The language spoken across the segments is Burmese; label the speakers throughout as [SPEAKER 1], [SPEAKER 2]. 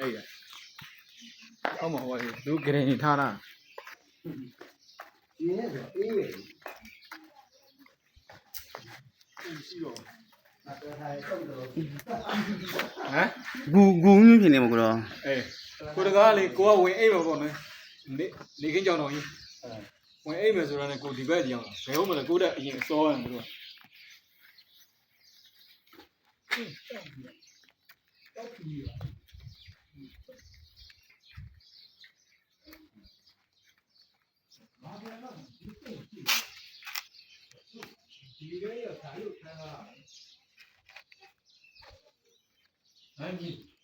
[SPEAKER 1] အဲ့ဒါအောက်မှာဟိုသူဂရင်နေထားတာ
[SPEAKER 2] ဒီနေ့ဆိုအေးပဲ
[SPEAKER 1] ရှိတော့
[SPEAKER 2] အတော်ထိုင်တော့တော့
[SPEAKER 1] ဟမ်
[SPEAKER 3] ဂူဂူမျိုးဖြစ်နေမှာကတော့
[SPEAKER 1] အေးကိုတကားလေကိုကဝင်အိမ်မှာပေါ့နော်နေနေခင်းကြောင်တော်ကြီးဝင်အိမ်မယ်ဆိုတာနဲ့ကိုဒီဘက်ဒီအောင်ဘယ်ဟုတ်မလဲကိုတက်အရင်စောရတယ်သူက
[SPEAKER 2] ဒီလိုရတာလို့ခံတာ
[SPEAKER 1] ဟမ်ကြီး
[SPEAKER 3] ဟာ
[SPEAKER 1] ရှင်းလိုက်ပြီ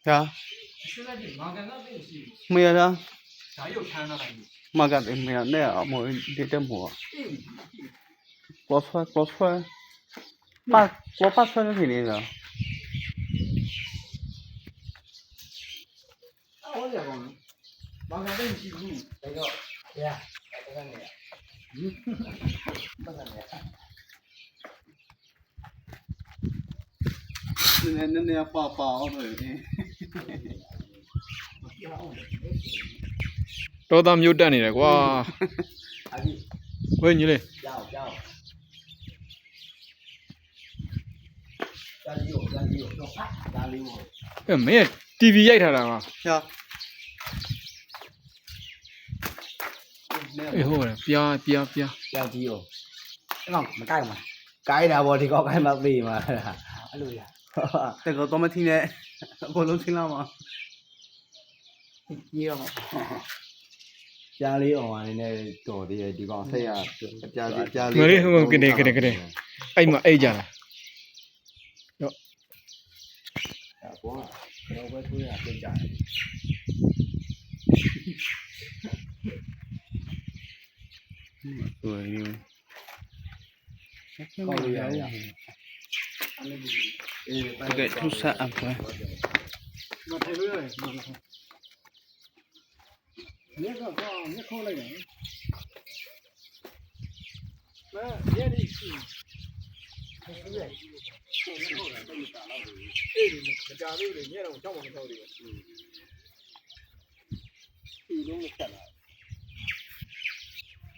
[SPEAKER 1] Dạ. Mẹ ra. Mà gặp em
[SPEAKER 3] mẹ này ở
[SPEAKER 1] mỗi địa tâm hồ. Quá phơi, có phơi.
[SPEAKER 3] Mà có phát phơi thì gì, rồi. Hãy subscribe cho kênh Ghiền Mì Gõ Để không bỏ lỡ những video hấp dẫn နေလား
[SPEAKER 1] ဟောရကောင်မာကန်သိရှိဘူး
[SPEAKER 2] ဒါတော့ရအဲ့ဒါနဲ့ပတ်တယ်
[SPEAKER 3] နည်းနည်းနည်းပါပါအောင်လို့
[SPEAKER 1] တော်သားမျိုးတက်နေတယ်ကွာ
[SPEAKER 2] အကြီး
[SPEAKER 1] ဝင်းကြီးလေး
[SPEAKER 2] ကြောက်ကြောက်ဒါလီယိုဒါလီယိုတော့ဒါလီယို
[SPEAKER 1] အဲမင်း TV ရိုက်ထားတာက
[SPEAKER 3] ဟာ
[SPEAKER 1] အေးဟုတ်တယ်ပြားပြားပြား
[SPEAKER 2] ကြောက်ကြီးရောအဲ့ကောင်မကိုက်မှာကိုက်တာဗောဒီကောက်ကိုက်မှသိမှာအဲ့လိုရ
[SPEAKER 3] တကတော့မထင်းနဲ့အကုန်လုံးထင်းလာမှာ
[SPEAKER 2] ကြီးရောကြားလေးအောင်အနေနဲ့တော်သေးတယ်ဒီကောင်ဆက်ရ
[SPEAKER 3] ကြားစီကြား
[SPEAKER 1] မလေးဟိုကနေကနေကနေအဲ့မှာအိတ်ကြတာ
[SPEAKER 2] ဘောကတော့ပဲထိုးရပြင်ကြတယ်
[SPEAKER 1] สวยอยู่ก็ใหญ่อะโอเคทุสะอ่ะไปมาเรื่อยเนี่ยก็ก็
[SPEAKER 2] เนี่ยเข้าเลยเนี่ยมาเยอะดิจ้าดูเลยเนี่ยเราจ้องมันเขาดิอืมอี
[SPEAKER 1] ลุงก็ตัด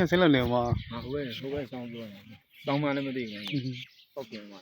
[SPEAKER 1] န်းတောက်မယ်ကွာအပြုံးတော့ဆက်ဆန်းတောက်မယ်လို့
[SPEAKER 3] ညစလုံးနေမှာ
[SPEAKER 1] ဟာဟိုဘက်ဟိုဘက်ဆောင်းပြောတယ်တောင်းမှလည်းမသိဘူးဟုတ်ကဲ့ပါ